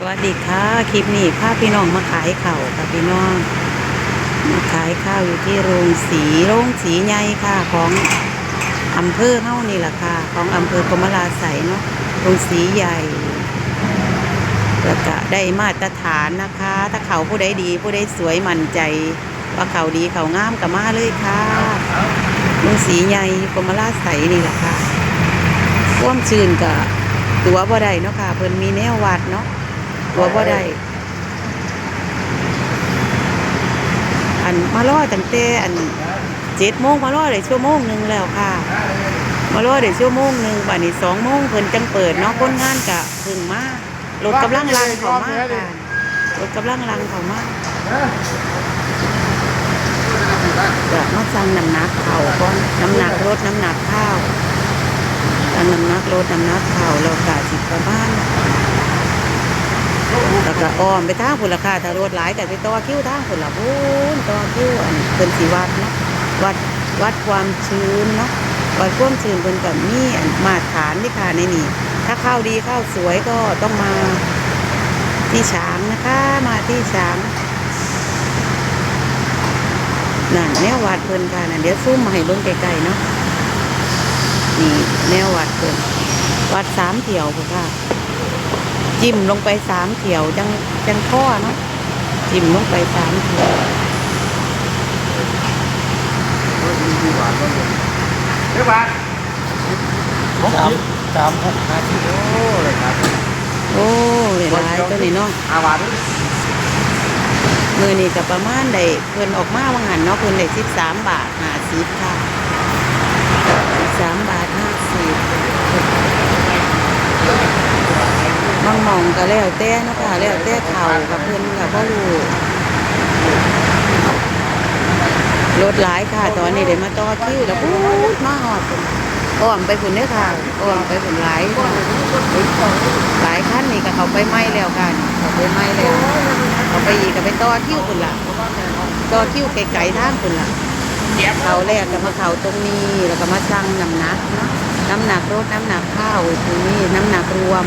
สวัสดีค่ะคลิปนี้พาพี่น้องมาขายเข้าค่ะพี่น้องมาขายข้าวอยู่ที่โรงสีโรงสีใหญ่ค่ะของอำเภอเฮานี่แหละค่ะ ของอำเภอกมราไสเนาะโรงสีใหญ่แล้วก็ได้มาตรฐานนะคะ ถ้าเขาผู้ใดดีผู้ใดสวยมั่นใจ ว่าเขาดีเขางามก็มาเลยค่ะโรงสีใหญ่กมราไสนี่แหละค่ะร่วามชื่นกับตัวบ่ได้เนาะค่ะเพิ่นมีแนววัดเนาะ ตัวบ่ได้อันมารอตั้งแต่อันเจ็ดโมงมารอได้ชั่วโมงหนึ่งแล้วค่ะ มารอได้ชั่วโมงหนึ่งบัดนี้สองโมงเพิ่นจังเปิดเนาะคนงานกะพึ่งมารถกำลังลังเขามาค่ะรถกำลังลังเขามากจะมาสั่งน้ำหนักเข้าก่อนน้ำหนักรถน้ำหนักข้าวสั่งน้ำหนักรถน้ำหนักข้าวแล้วกะสิตประมาณ แล้วก็อ้อมไปทางพุ่นละค่ะถ้ารถหลายก็ไปต่อคิวทางพุ่นละพุ่นต่อคิวอันเพิ่นสิวัดเนาะวัดวัดความชื้นเนาะวัดความชื้นเพิ่นก็มีมาตรฐานนี่ค่ะในนี่ถ้าข้าวดีข้าวสวยก็ต้องมาที่ช้างนะคะมาที่ช้างนั่นแนววัดเพิ่นค่ะนั่นเดี๋ยวซูมมาให้เบิ่งไกลๆเนาะนี่แนววัดเพิ่นวัดสามเถี่ยวค่ะ จิ้มลงไปสามเขียวจังจังข้อเนาะจิ้มลงไปสามเขียวเฮ้ยบาทผมสามสามหกห้าสิบโอ้เลยครับโอ้หลายๆตัวนี้เนาะอาบาทมือนี่ก็ประมาณได้เพิ่นออกมาว่างันเนาะเพิ่นได้สิบสามบาทห้าสิบค่ะสามบาทห้าสิบ บางมองก็แล้วแต่เนาะค่ะแล้วแต่เขากับเพิ่อนกับพ่อรู้รถหลายค่ะ ตอนนี้ได้มาต่อคิวแล้วพูดมาหอดอ้อมไปพุ่นเด้อค่ะอ้อมไปพุ่นหลายหลายคันนี่ก็เขาไปไหม้แล้วกันเขาไปไหม้แล้วเขาไปอีกก็ไปต่อคิวพุ่นละต่อคิวไกลๆท่างพุ่นละเขาแรกก็มาเขาตรงนี้แล้วก็มาสั่งน้ำหนักเนาะน้ำหนักรถน้ำหนักข้าวตรงนี้น้ำหนักรวม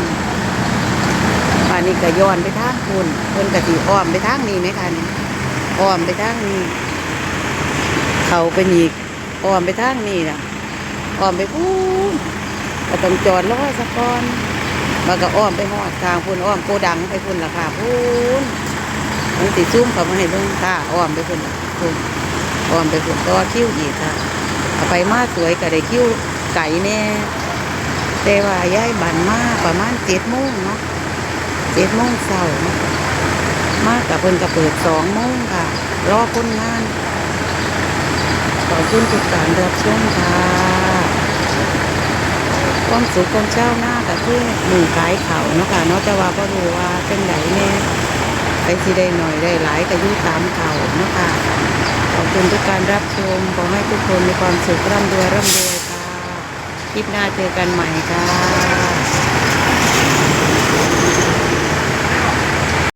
ป่านนี้ก็ย้อนไปทางคุณเพิ่นกะสิอ้อมไปทางนี้ไหมคะนี่อ้อมไปทางนี้ เขาไปอีกอ้อมไปทางนี้ล่ะอ้อมไปพูนก็ต้องจอดรอสักก่อนแล้วก็อ้อมไปหอดทางพุ่นอ้อมโกดังไปพุ่นล่ะค่ะพูนมันติซุ่มเขามาให้เบิ่งค่ะอ้อมไปพุ่นพุ่นอ้อมไปพุ่นก็คิ้วอีกค่ะเอาไปมาสวยก็ได้คิ้วไก่แน่แต่ว่าย้ายบันมาประมาณเจ็ดโมงเนาะ เจ็ดโมงเช้านะมา กับเพิ่นก็เปิดสองโมงค่ะ รอคนงาน ขอบคุณทุกการรับชมค่ะ ความสุขของเจ้าหน้าก็คือหนึ่งขายเขาเนาะค่ะเนาะแต่ว่าก็รู้ว่าเป็นไหนแน่ไปสิได้หน่อยได้หลายก็อยู่ตามเขาเนาะค่ะขอบคุณทุกการรับชมขอให้ทุกคนมีความสุขร่ำรวยร่ำรวยค่ะคลิปหน้าเจอกันใหม่ค่ะ